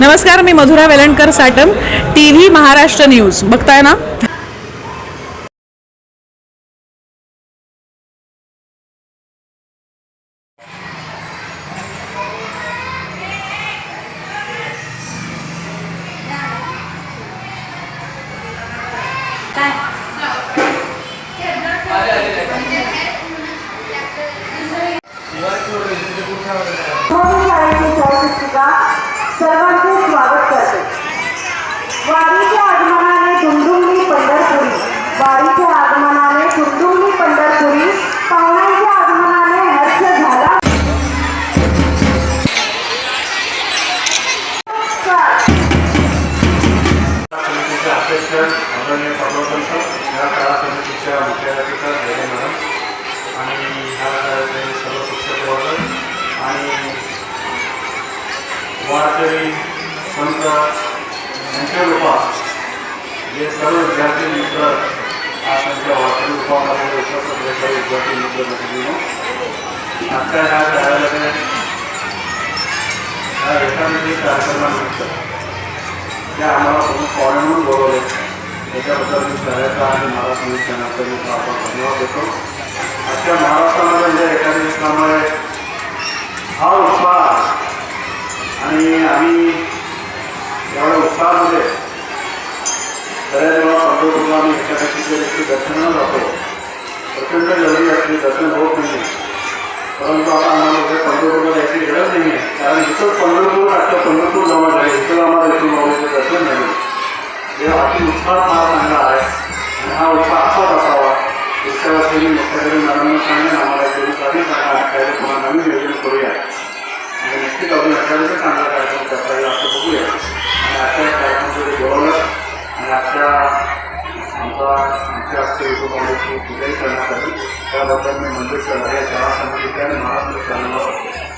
नमस्कार मी Madhura Velankar Satam T V Maharashtra news. बघताय ना? विद्यार्थी मित्र आज त्यांच्या वारकरी रूपामध्ये एकत्र भेटले विद्यार्थी मित्र मैत्रिणींनो आजच्या ह्या शाळेमध्ये ह्या एकामेकी कार्यक्रमानिमित्त त्या आम्हाला प्रमुख पाहुणे म्हणून बोलवले त्याच्याबद्दल मी सहायता आणि महाराष्ट्र न्यूज चॅनलचा मी आपण धन्यवाद देतो आजच्या महाराष्ट्रामध्ये म्हणजे एखाद्या दिवसामुळे पंढरपूरला आम्ही एकादशीच्या दर्शनाला जातो. प्रचंड गर्दी असली दर्शन होत नाही. परंतु आता आम्हाला उद्या पंढरपूरला जायची गरज नाही आहे. कारण इथं पंढरपूर आता पंढरपूर जवळ आहे. इथं आम्हाला इथून माऊलीचं दर्शन नाही. हे अति उत्साह फार चांगला आहे. त्याबद्दल मी मंदिर सर या शाळा समितीच्या आणि महाराष्ट्र चॅनलवर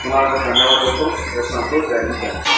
तुम्हाला धन्यवाद देतो. जय संतोष जय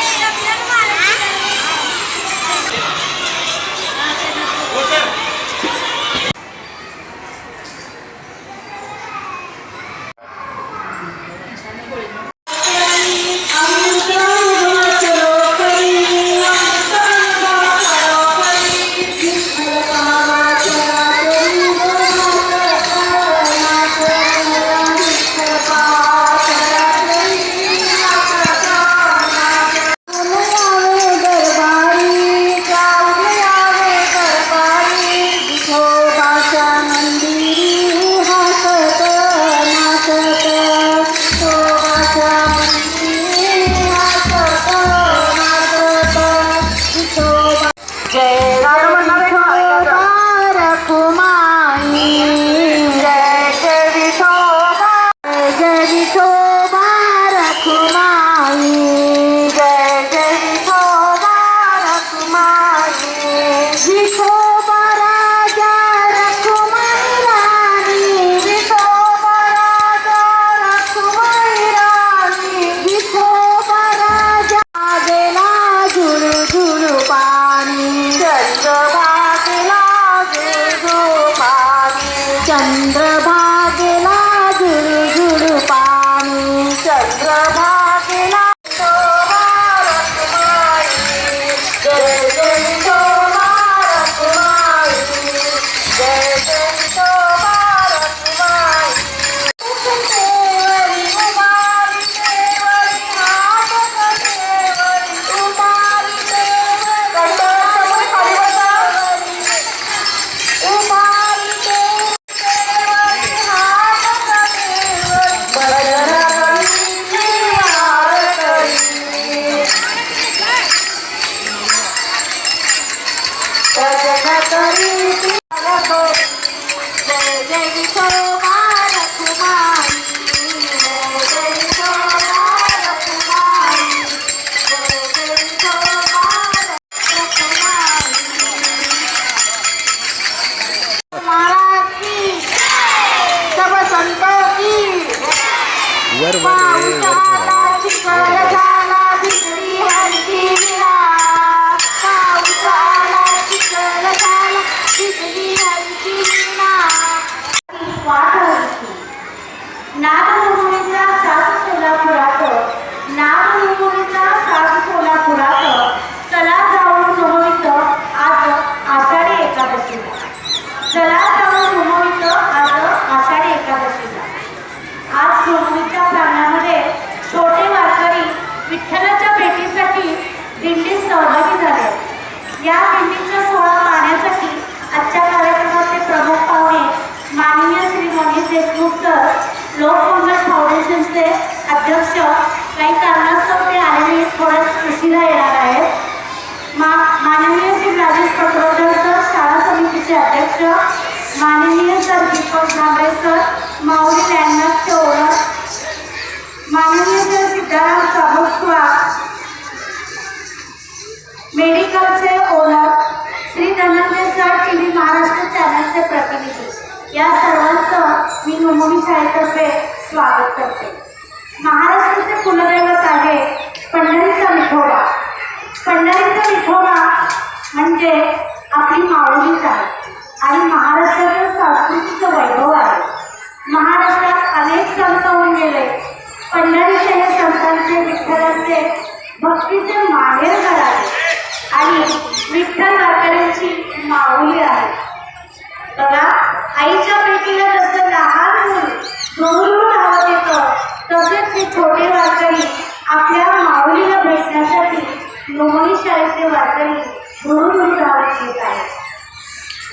जय where, where, where. या सर्वांचं मी नुमोनी शाळेतर्फे स्वागत करते. महाराष्ट्राचे कुलदैवत आहे पंढरीचा विठोबा. पंढरीचा विठोबा म्हणजे आपली माऊलीच आहे आणि महाराष्ट्राचं संस्कृतीचं वैभव आहे. महाराष्ट्रात अनेक संत होऊन गेले पंढरीचे हे संतांचे विठ्ठलाचे भक्तीचे माहेर घर आहे आणि विठ्ठल वारकऱ्यांची माऊली आहे. बघा आईच्या पेटीला जसं लहान मुल दुरून धावत येतं. तसेच ते छोटे वारकरी आपल्या माऊलीला भेटण्यासाठी लोहणी शाळेचे वारकरी दुरून धावत येत आहेत.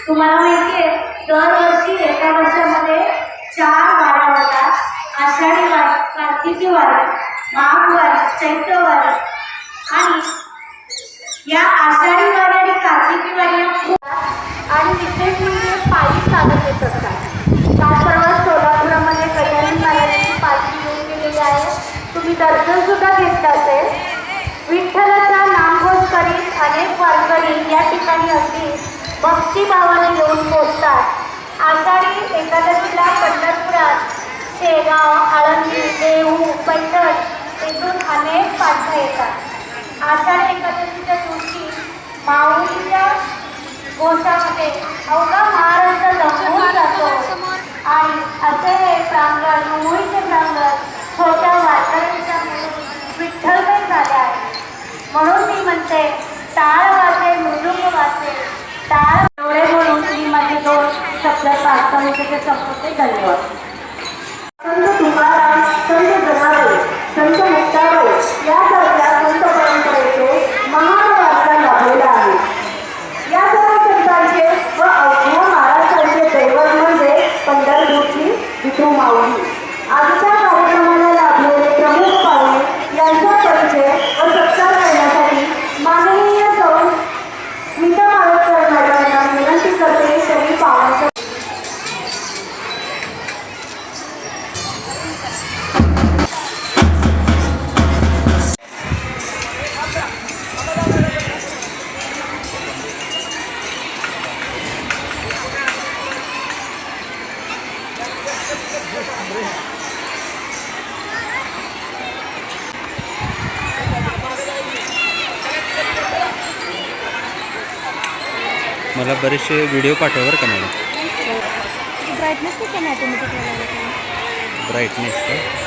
तुम्हाला माहिती आहे दरवर्षी एका वर्षामध्ये चार वारा होतात. आषाढी वार कार्तिकी वारी माघ वारी चैत्र आणि या आषाढी वारी आणि कार्तिकी वारी आणि विशेष म्हणजे चालत येत असतात काल परवा सोलापुरामध्ये कल्याणी महाराजांची पालखी घेऊन गेलेली आहे. तुम्ही दर्शन सुद्धा घेतलं असेल. विठ्ठलाचा नामघोष करीत अनेक वारकरी या ठिकाणी अगदी भक्तीभावाने येऊन पोहोचतात. आषाढी एकादशीला पंढरपुरात शेगाव आळंदी देहू पैठण येथून अनेक पाठ्या येतात. आषाढी एकादशीच्या दिवशी माऊलीच्या घोषामध्ये अवघा महाराष्ट्र लपून जातो. आणि असे हे प्रांगण मुंबईचे प्रांगण छोट्या वारकऱ्यांच्या विठ्ठलमय झाले आहे. म्हणून मी म्हणते टाळ वाचे मृदुंग वाचे. टाळ एवढे म्हणून मी माझे दोन शब्द प्रार्थनेचे संपवते धन्यवाद. मला बरेचसे व्हिडिओ पाठवा बरं का मॅडम ब्राईटनेस ऑटोमॅटिक ब्राईटनेस का?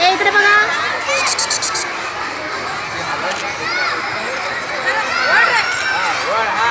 ए इकडे बघा हा